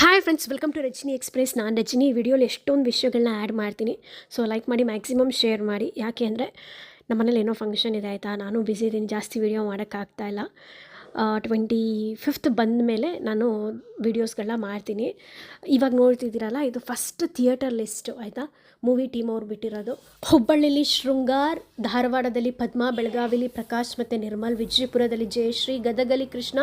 Hi friends welcome to Rajini express ನಾನು ರಜನಿ. ವಿಡಿಯೋಲಿ ಎಷ್ಟೊಂದು ವಿಷಯಗಳನ್ನ ಆ್ಯಡ್ ಮಾಡ್ತೀನಿ. ಸೊ ಲೈಕ್ ಮಾಡಿ ಮ್ಯಾಕ್ಸಿಮಮ್ ಶೇರ್ ಮಾಡಿ. ಯಾಕೆ ಅಂದರೆ, ನಮ್ಮನೇಲಿ ಏನೋ ಫಂಕ್ಷನ್ ಇದೆ ಆಯಿತಾ? ನಾನು ಬ್ಯುಸಿ ಇದ್ದೀನಿ ಜಾಸ್ತಿ ವಿಡಿಯೋ ಮಾಡೋಕ್ಕಾಗ್ತಾ ಇಲ್ಲ. ಟ್ವೆಂಟಿ ಫಿಫ್ತ್ ಬಂದ ಮೇಲೆ ನಾನು ವಿಡಿಯೋಸ್ಗಳನ್ನ ಮಾಡ್ತೀನಿ. ಇವಾಗ ನೋಡ್ತಿದ್ದೀರಲ್ಲ, ಇದು ಫಸ್ಟ್ ಥಿಯೇಟರ್ ಲಿಸ್ಟು ಆಯಿತಾ? ಮೂವಿ ಟೀಮ್ ಅವ್ರು ಬಿಟ್ಟಿರೋದು. ಹುಬ್ಬಳ್ಳಿಲಿ ಶೃಂಗಾರ್, ಧಾರವಾಡದಲ್ಲಿ ಪದ್ಮ, ಬೆಳಗಾವಿಲಿ ಪ್ರಕಾಶ್ ಮತ್ತು ನಿರ್ಮಲ್, ವಿಜಯಪುರದಲ್ಲಿ ಜಯಶ್ರೀ, ಗದಗಲಿ ಕೃಷ್ಣ,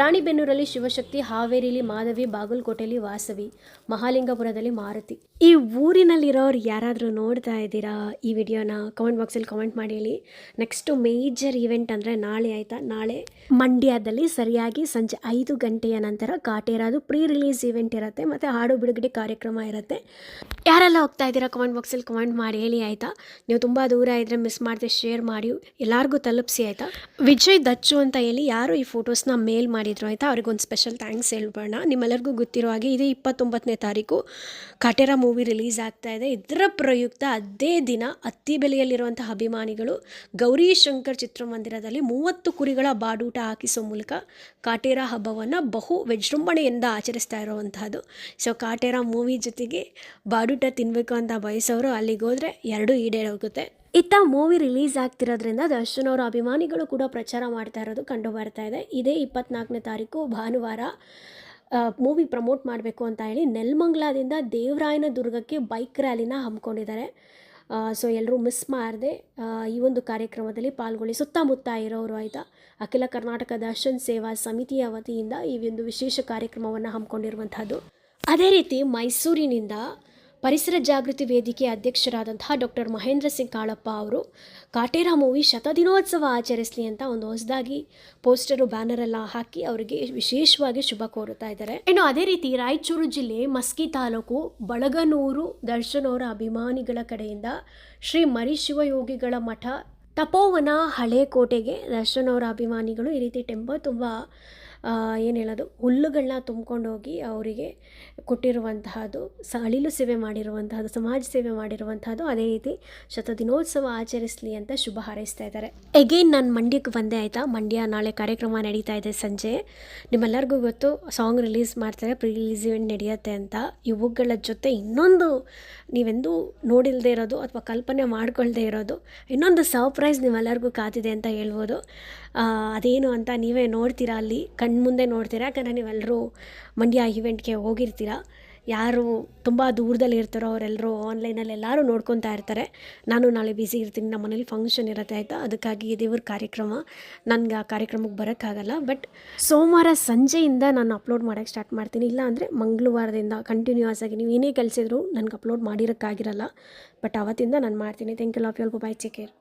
ರಾಣಿಬೆನ್ನೂರಲ್ಲಿ ಶಿವಶಕ್ತಿ, ಹಾವೇರಿಲಿ ಮಾಧವಿ ಬಾಗಲಕೋಟೆಯಲ್ಲಿ ವಾಸವಿ, ಮಹಾಲಿಂಗಪುರದಲ್ಲಿ ಮಾರುತಿ. ಈ ಊರಿನಲ್ಲಿರೋರು ಯಾರಾದರೂ ನೋಡ್ತಾ ಇದ್ದೀರಾ ಈ ವಿಡಿಯೋನ? ಕಮೆಂಟ್ ಬಾಕ್ಸಲ್ಲಿ ಕಮೆಂಟ್ ಮಾಡಿ ಹೇಳಿ. ನೆಕ್ಸ್ಟು ಮೇಜರ್ ಈವೆಂಟ್ ಅಂದರೆ ನಾಳೆ, ಆಯಿತಾ? ನಾಳೆ ಮಂಡ್ಯದಲ್ಲಿ ಸರಿಯಾಗಿ ಸಂಜೆ ಐದು ಗಂಟೆಯ ನಂತರ ಕಾಟೇರಾದು ಪ್ರೀ ರಿಲೀಸ್ ಇವೆಂಟ್ ಇರುತ್ತೆ ಮತ್ತು ಹಾಡು ಬಿಡುಗಡೆ ಕಾರ್ಯಕ್ರಮ ಇರುತ್ತೆ. ಯಾರೆಲ್ಲ ಹೋಗ್ತಾ ಇದ್ದೀರಾ ಕಮೆಂಟ್ ಬಾಕ್ಸಲ್ಲಿ ಕಮೆಂಟ್ ಮಾಡಿ, ಹೇಳಿ ಆಯಿತಾ? ನೀವು ತುಂಬ ದೂರ ಇದ್ದರೆ ಮಿಸ್ ಮಾಡಿದೆ ಶೇರ್ ಮಾಡಿ, ಎಲ್ಲರಿಗೂ ತಲುಪಿಸಿ ಆಯಿತಾ? ವಿಜಯ್ ದಚ್ಚು ಅಂತ ಹೇಳಿ ಯಾರು ಈ ಫೋಟೋಸ್ನ ಮೇಲ್ ಮಾಡಿದ್ರು ಆಯಿತಾ? ಅವ್ರಿಗೊಂದು ಸ್ಪೆಷಲ್ ಥ್ಯಾಂಕ್ಸ್ ಹೇಳ್ಬೋಣ ನಿಮ್ಮೆಲ್ಲರಿಗೂ ಗೊತ್ತಿರೋ ಹಾಗೆ ಇದು ಇಪ್ಪತ್ತೊಂಬತ್ತನೇ ತಾರೀಕು, ಕಾಟೇರಾ ಮೂವಿ ರಿಲೀಸ್ ಆಗ್ತಾ ಇದೆ. ಇದರ ಪ್ರಯುಕ್ತ ಅದೇ ದಿನ ಅತ್ತಿ ಬೆಲೆಯಲ್ಲಿರುವಂತಹ ಅಭಿಮಾನಿಗಳು ಗೌರಿ ಶಂಕರ್ ಚಿತ್ರಮಂದಿರದಲ್ಲಿ ಮೂವತ್ತು ಕುರಿಗಳ ಬಾಡೂಟ ಹಾಕಿಸೋ ಮೂಲಕ ಕಾಟೇರ ಹಬ್ಬವನ್ನು ಬಹು ವಿಜೃಂಭಣೆಯಿಂದ ಆಚರಿಸ್ತಾ ಇರುವಂತಹದ್ದು. ಸೊ ಕಾಟೇರ ಮೂವಿ ಜೊತೆಗೆ ಬಾಡೂಟ ತಿನ್ನಬೇಕು ಅಂತ ಬಯಸೋರು ಅಲ್ಲಿಗೆ ಹೋದರೆ ಎರಡೂ ಈಡೇರೋಗುತ್ತೆ. ಇತ್ತ ಮೂವಿ ರಿಲೀಸ್ ಆಗ್ತಿರೋದ್ರಿಂದ ದರ್ಶನ್ ಅವರ ಅಭಿಮಾನಿಗಳು ಕೂಡ ಪ್ರಚಾರ ಮಾಡ್ತಾ ಇರೋದು ಕಂಡು ಬರ್ತಾ ಇದೆ. ಇದೇ ಇಪ್ಪತ್ನಾಲ್ಕನೇ ತಾರೀಕು ಭಾನುವಾರ ಮೂವಿ ಪ್ರಮೋಟ್ ಮಾಡಬೇಕು ಅಂತ ಹೇಳಿ ನೆಲ್ಮಂಗ್ಲಾದಿಂದ ದೇವರಾಯನ ದುರ್ಗಕ್ಕೆ ಬೈಕ್ ರ್ಯಾಲಿನ ಹಮ್ಮಿಕೊಂಡಿದ್ದಾರೆ. ಸೊ ಎಲ್ಲರೂ ಮಿಸ್ ಮಾಡದೆ. ಈ ಒಂದು ಕಾರ್ಯಕ್ರಮದಲ್ಲಿ ಪಾಲ್ಗೊಳ್ಳಿ. ಸುತ್ತಮುತ್ತ ಇರೋರು ಆಯಿತಾ? ಅಖಿಲ ಕರ್ನಾಟಕ ದರ್ಶನ್ ಸೇವಾ ಸಮಿತಿಯ ವತಿಯಿಂದ ಈ ಒಂದು ವಿಶೇಷ ಕಾರ್ಯಕ್ರಮವನ್ನು ಹಮ್ಮಿಕೊಂಡಿರುವಂಥದ್ದು ಅದೇ ರೀತಿ ಮೈಸೂರಿನಿಂದ ಪರಿಸರ ಜಾಗೃತಿ ವೇದಿಕೆ ಅಧ್ಯಕ್ಷರಾದಂತಹ ಡಾಕ್ಟರ್ ಮಹೇಂದ್ರ ಸಿಂಗ್ ಕಾಳಪ್ಪ ಅವರು ಕಾಟೇರ ಮೂವಿ ಶತದಿನೋತ್ಸವ ಆಚರಿಸಲಿ ಅಂತ ಒಂದು ಹೊಸದಾಗಿ ಪೋಸ್ಟರು, ಬ್ಯಾನರ್ ಎಲ್ಲ ಹಾಕಿ ಅವರಿಗೆ ವಿಶೇಷವಾಗಿ ಶುಭ ಕೋರುತ್ತಾ ಇದ್ದಾರೆ. ಇನ್ನು ಅದೇ ರೀತಿ ರಾಯಚೂರು ಜಿಲ್ಲೆ ಮಸ್ಕಿ ತಾಲೂಕು ಬಳಗನೂರು ದರ್ಶನೋರ ಅಭಿಮಾನಿಗಳ ಕಡೆಯಿಂದ ಶ್ರೀ ಮರಿಶಿವಯೋಗಿಗಳ ಮಠ ತಪೋವನ ಹಳೆ ಕೋಟೆಗೆ ದರ್ಶನ್ ಅವರ ಅಭಿಮಾನಿಗಳು ಈ ರೀತಿ ಟೆಂಪೋ ತುಂಬ ಏನು ಹೇಳೋದು? ಹುಲ್ಲುಗಳನ್ನ ತುಂಬ್ಕೊಂಡೋಗಿ ಅವರಿಗೆ ಕೊಟ್ಟಿರುವಂತಹದ್ದು, ಸ, ಅಳಿಲು ಸೇವೆ ಮಾಡಿರುವಂತಹದ್ದು, ಸಮಾಜ ಸೇವೆ ಮಾಡಿರುವಂತಹದ್ದು ಅದೇ ರೀತಿ ಶತದಿನೋತ್ಸವ ಆಚರಿಸಲಿ ಅಂತ ಶುಭ ಹಾರೈಸ್ತಾ ಇದ್ದಾರೆ. ಎಗೇನ್ ನಾನು ಮಂಡ್ಯಕ್ಕೆ ಬಂದೆ ಆಯಿತಾ? ಮಂಡ್ಯ ನಾಳೆ ಕಾರ್ಯಕ್ರಮ ನಡೀತಾ ಇದೆ ಸಂಜೆ. ನಿಮ್ಮೆಲ್ಲರಿಗೂ ಗೊತ್ತು ಸಾಂಗ್ ರಿಲೀಸ್ ಮಾಡ್ತಾರೆ ಪ್ರೀ ರಿಲೀಸ್ ಇವೆಂಟ್ ನಡೆಯುತ್ತೆ ಅಂತ. ಇವುಗಳ ಜೊತೆ ಇನ್ನೊಂದು ನೀವೆಂದು ನೋಡಿಲ್ಲದೆ ಇರೋದು ಅಥವಾ ಕಲ್ಪನೆ ಮಾಡ್ಕೊಳ್ದೇ ಇರೋದು, ಇನ್ನೊಂದು ಸರ್ಪ್ರೈಸ್ ನಿಮ್ಮೆಲ್ಲರಿಗೂ ಕಾತಿದೆ ಅಂತ ಹೇಳ್ಬೋದು. ಅದೇನು ಅಂತ ನೀವೇ ನೋಡ್ತೀರಾ ಅಲ್ಲಿ ಕಣ್ಮುಂದೆ ನೋಡ್ತೀರಾ? ಯಾಕಂದರೆ ನೀವೆಲ್ಲರೂ ಮಂಡ್ಯ ಈವೆಂಟ್ಗೆ ಹೋಗಿರ್ತೀರ? ಯಾರು ತುಂಬ ದೂರದಲ್ಲಿ ಇರ್ತಾರೋ ಅವರೆಲ್ಲರೂ ಆನ್ಲೈನಲ್ಲಿ ಎಲ್ಲರೂ ನೋಡ್ಕೊತಾ ಇರ್ತಾರೆ. ನಾನು ನಾಳೆ ಬ್ಯುಸಿ ಇರ್ತೀನಿ, ನಮ್ಮ ಮನೇಲಿ ಫಂಕ್ಷನ್ ಇರುತ್ತೆ ಆಯಿತಾ? ಅದಕ್ಕಾಗಿ ದೇವ್ರ ಕಾರ್ಯಕ್ರಮ. ನನಗೆ ಆ ಕಾರ್ಯಕ್ರಮಕ್ಕೆ ಬರೋಕ್ಕಾಗಲ್ಲ. ಬಟ್ ಸೋಮವಾರ ಸಂಜೆಯಿಂದ ನಾನು ಅಪ್ಲೋಡ್ ಮಾಡೋಕ್ಕೆ ಸ್ಟಾರ್ಟ್ ಮಾಡ್ತೀನಿ. ಇಲ್ಲ ಅಂದರೆ ಮಂಗಳವಾರದಿಂದ ಕಂಟಿನ್ಯೂಸ್ ಆಗಿ ನೀವು ಏನೇ ಕಲಿಸಿದ್ರು ನನಗೆ ಅಪ್ಲೋಡ್ ಮಾಡಿರೋಕ್ಕಾಗಿರಲ್ಲ. ಬಟ್ ಅವತ್ತಿಂದ ನಾನು ಮಾಡ್ತೀನಿ. Thank you love bye bye care